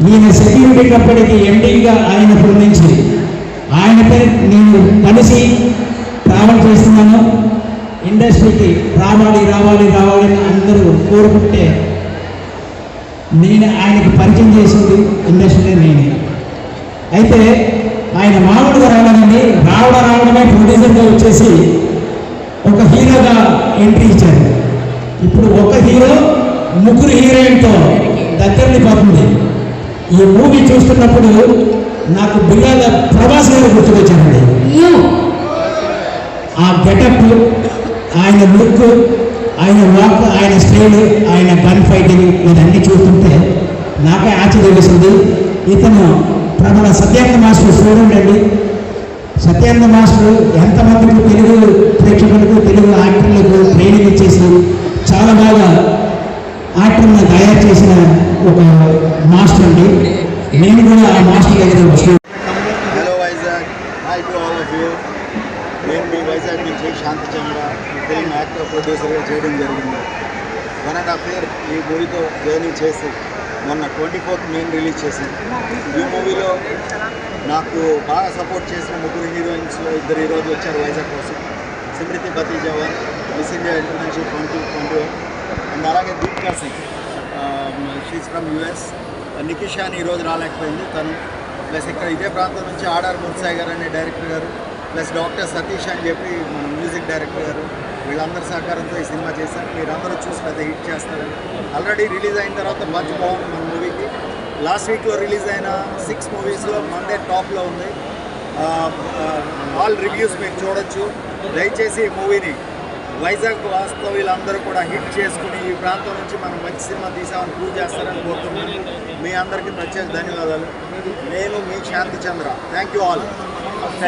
ఈయన సెక్యూరిటీ కంపెనీకి ఎండీగా అయినప్పటి నుంచి ఆయనపై నేను కలిసి ట్రావెల్ చేస్తున్నాను. ఇండస్ట్రీకి రావాలి రావాలి రావాలి అని అందరూ కోరుకుంటే నేను ఆయనకి పరిచయం చేసింది ఇండస్ట్రీ నేనే. అయితే ఆయన మామూలుగా రావడాన్ని రావడం రావడమే ప్రొడ్యూసర్గా వచ్చేసి ఒక హీరోగా ఎంట్రీ ఇచ్చారు. ఇప్పుడు ఒక హీరో ముగ్గురు హీరోయిన్తో దగ్గరని పోతుంది. ఈ మూవీ చూస్తున్నప్పుడు నాకు బిల్లాల ప్రభాస్ గారు గుర్తుకొచ్చారండి ఆ గెటప్ ఆయన లుక్ ఆయన వాక్ ఆయన స్టైల్ ఆయన గన్ ఫైటింగ్ ఇవన్నీ చూస్తుంటే నాకే ఆశ్చర్యం వేసింది ఇతను ప్రబల సత్యానంద మాస్టర్ స్టూడెంట్ అండి. సత్యానంద మాస్టర్ ఎంతమందికి తెలుగు ప్రేక్షకులకు తెలుగు యాక్టర్లకు ట్రైనింగ్ ఇచ్చేసి చాలా బాగా యాక్టర్ని తయారు చేసిన ఒక మాస్టర్ అండి. నేను కూడా ఆ మాస్టర్ దగ్గర hello Vizag hi to all of you నేను మీ వైజాగ్ నుంచి శాంతి చంద్ర ఈ ఫిల్మ్ యాక్టర్ ప్రొడ్యూసర్గా చేయడం జరిగింది. వన్ అండ్ హాఫ్ ఇయర్ ఈ మూవీతో జర్నీ చేసి మొన్న ట్వంటీ ఫోర్త్ మెయిన్ రిలీజ్ చేశాను ఈ మూవీలో నాకు బాగా సపోర్ట్ చేసిన ముగ్గురు హీరోయిన్స్లో ఇద్దరు ఈరోజు వచ్చారు వైజాగ్ కోసం. Smriti Pathi Jawan Miss India international twenty twenty one and అలాగే Deepika Singh she's from US నికిషాని ఈరోజు రాలేకపోయింది. తను ప్లస్ ఇక్కడ ఇదే ప్రాంతం నుంచి ఆర్ఆర్ మున్సాయి గారు అనే డైరెక్టర్ గారు ప్లస్ డాక్టర్ సతీష్ అని చెప్పి మన మ్యూజిక్ డైరెక్టర్ గారు వీళ్ళందరి సహకారంతో ఈ సినిమా చేశారు. మీరందరూ చూసి పెద్ద హిట్ చేస్తారని ఆల్రెడీ రిలీజ్ అయిన తర్వాత మంచి బాగుంది మన మూవీకి. లాస్ట్ వీక్లో రిలీజ్ అయిన సిక్స్ మూవీస్లో మందే టాప్లో ఉంది. ఆల్ రివ్యూస్ మీరు చూడొచ్చు. దయచేసి ఈ మూవీని వైజాగ్ వాస్తవ్యులందరూ కూడా హిట్ చేసుకుని ఈ ప్రాంతం నుంచి మనం మంచి సినిమా తీసామని ప్రూవ్ చేస్తారని కోరుతున్నాను మీ అందరికీ ప్రత్యేక ధన్యవాదాలు. నేను మీ Shanti Chandra thank you all thank